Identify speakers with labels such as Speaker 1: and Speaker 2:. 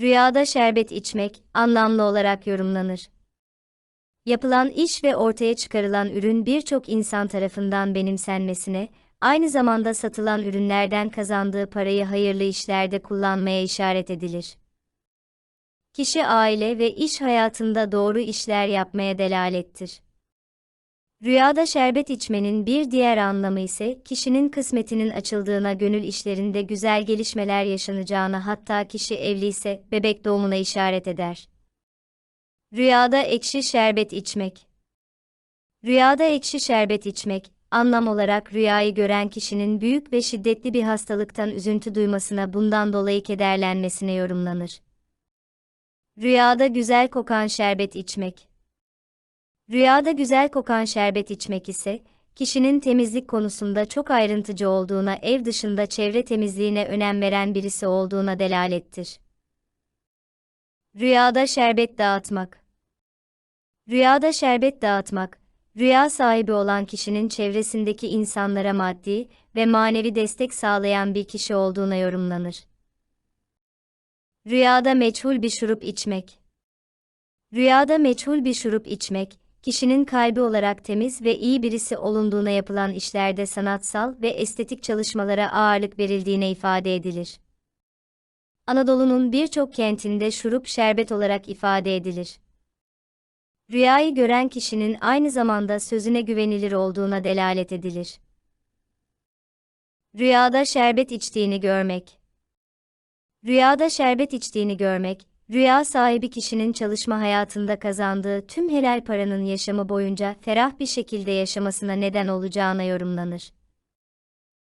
Speaker 1: Rüyada şerbet içmek anlamlı olarak yorumlanır. Yapılan iş ve ortaya çıkarılan ürün birçok insan tarafından benimsenmesine, aynı zamanda satılan ürünlerden kazandığı parayı hayırlı işlerde kullanmaya işaret edilir. Kişi aile ve iş hayatında doğru işler yapmaya delalettir. Rüyada şerbet içmenin bir diğer anlamı ise kişinin kısmetinin açıldığına, gönül işlerinde güzel gelişmeler yaşanacağına, hatta kişi evliyse bebek doğumuna işaret eder. Rüyada ekşi şerbet içmek. Rüyada ekşi şerbet içmek, anlam olarak rüyayı gören kişinin büyük ve şiddetli bir hastalıktan üzüntü duymasına bundan dolayı kederlenmesine yorumlanır. Rüyada güzel kokan şerbet içmek. Rüyada güzel kokan şerbet içmek ise, kişinin temizlik konusunda çok ayrıntıcı olduğuna, ev dışında çevre temizliğine önem veren birisi olduğuna delalettir. Rüyada şerbet dağıtmak. Rüyada şerbet dağıtmak, rüya sahibi olan kişinin çevresindeki insanlara maddi ve manevi destek sağlayan bir kişi olduğuna yorumlanır. Rüyada meçhul bir şurup içmek. Rüyada meçhul bir şurup içmek, kişinin kalbi olarak temiz ve iyi birisi olunduğuna yapılan işlerde sanatsal ve estetik çalışmalara ağırlık verildiğine ifade edilir. Anadolu'nun birçok kentinde şurup şerbet olarak ifade edilir. Rüyayı gören kişinin aynı zamanda sözüne güvenilir olduğuna delalet edilir. Rüyada şerbet içtiğini görmek. Rüyada şerbet içtiğini görmek, rüya sahibi kişinin çalışma hayatında kazandığı tüm helal paranın yaşamı boyunca ferah bir şekilde yaşamasına neden olacağına yorumlanır.